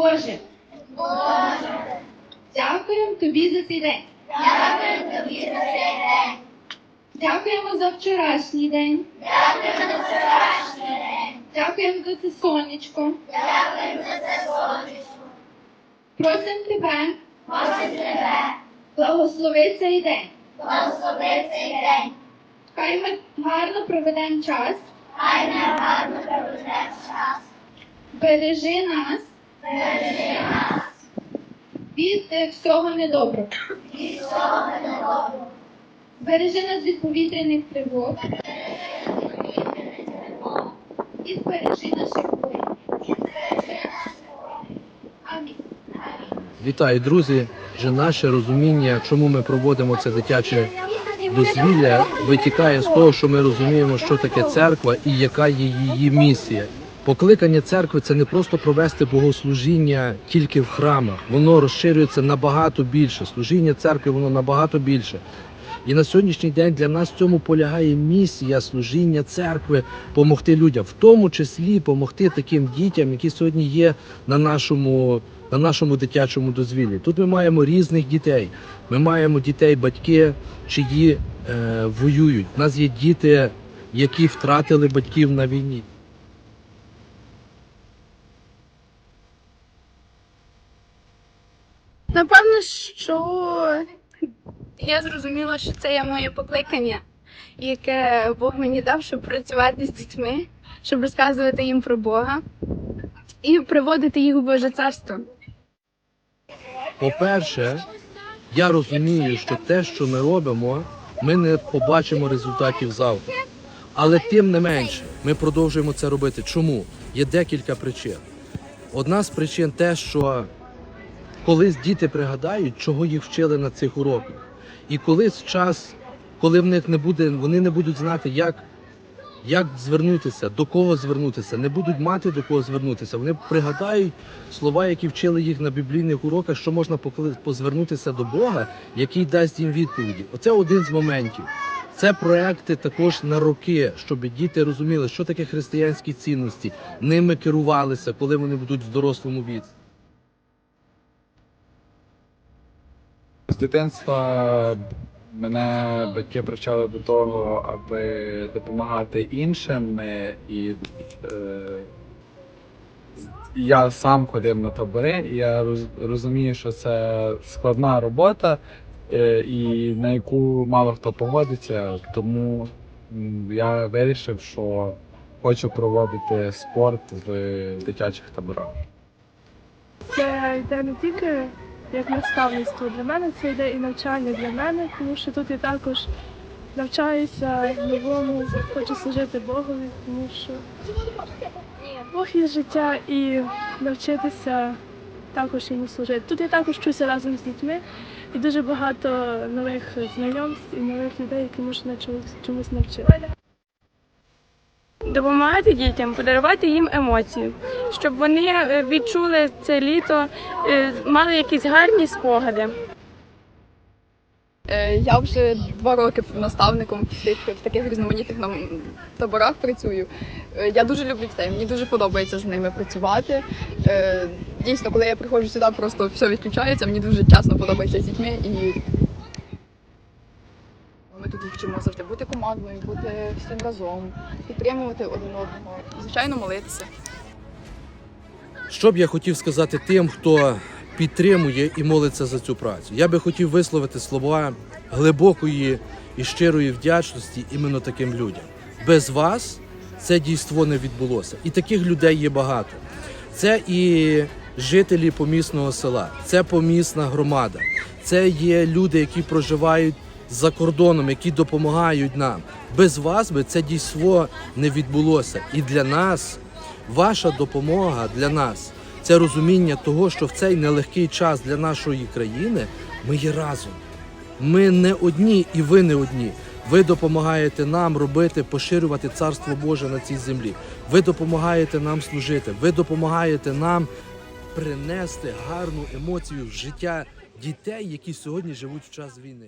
Боже. Дякуємо тобі за цей день. Дякую тобі за цей день. Дякуємо за вчорашній день. Дякую за вчорашній день. Дякуємо за це сонечко. Дякую за це сонечко. Просимо тебе, Просим тебе, благослови цей день. благослови цей день. Хай ми гарно проведемо час. Хай ми гарно проведемо час. Бережи нас від е, всього недоброго. Бережи нас від повітряних тривог. І збережи наших воїнів. Амінь. Вітаю, друзі! Вже наше розуміння, чому ми проводимо це дитяче дозвілля, витікає з того, що ми розуміємо, що таке церква і яка є її місія. Покликання церкви це не просто провести богослужіння тільки в храмах, воно розширюється набагато більше. Служіння церкви воно набагато більше. І на сьогоднішній день для нас в цьому полягає місія служіння церкви допомогти людям, в тому числі допомогти таким дітям, які сьогодні є на нашому, на нашому дитячому дозвіллі. Тут ми маємо різних дітей. Ми маємо дітей, батьки, чиї е, воюють. У нас є діти, які втратили батьків на війні. Напевно, що я зрозуміла, що це є моє покликання, яке Бог мені дав, щоб працювати з дітьми, щоб розказувати їм про Бога і приводити їх у Боже царство. По-перше, я розумію, що те, що ми робимо, ми не побачимо результатів завтра. Але тим не менше, ми продовжуємо це робити. Чому? Є декілька причин. Одна з причин те, що колись діти пригадають, чого їх вчили на цих уроках. І колись час, коли в них не буде, вони не будуть знати, як, як звернутися, до кого звернутися, не будуть мати до кого звернутися. Вони пригадають слова, які вчили їх на біблійних уроках, що можна позвернутися до Бога, який дасть їм відповіді. Оце один з моментів. Це проекти також на роки, щоб діти розуміли, що таке християнські цінності, ними керувалися, коли вони будуть в дорослому віці. Дитинства мене батьки привчали до того, аби допомагати іншим. е, І е, я сам ходив на табори, і я розумію, що це складна робота, е, і на яку мало хто погодиться. Тому я вирішив, що хочу проводити спорт в дитячих таборах. Це йде не тільки як наставництво для мене, це йде і навчання для мене, тому що тут я також навчаюся новому, хочу служити Богові, тому що Бог є життя і навчитися також йому служити. Тут я також вчуся разом з дітьми і дуже багато нових знайомств і нових людей, які чомусь, чомусь навчити. Допомагати дітям, подарувати їм емоції, щоб вони е, відчули це літо, е, мали якісь гарні спогади. Е, Я вже два роки наставником в таких різноманітних нам таборах працюю. Я дуже люблю дітей, мені дуже подобається з ними працювати. Дійсно, коли я приходжу сюди, просто все відключається. Мені дуже чесно подобається з дітьми і вчимо завжди бути командою, бути всім разом, підтримувати один одного, звичайно, молитися. Що б я хотів сказати тим, хто підтримує і молиться за цю працю? Я би хотів висловити слова глибокої і щирої вдячності іменно таким людям. Без вас це дійство не відбулося. І таких людей є багато. Це і жителі помісного села, це помісна громада, це є люди, які проживають за кордоном, які допомагають нам. Без вас би це дійство не відбулося. І для нас ваша допомога для нас це розуміння того, що в цей нелегкий час для нашої країни ми є разом. Ми не одні, і ви не одні. Ви допомагаєте нам робити, поширювати царство Боже на цій землі. Ви допомагаєте нам служити. Ви допомагаєте нам принести гарну емоцію в життя дітей, які сьогодні живуть в час війни.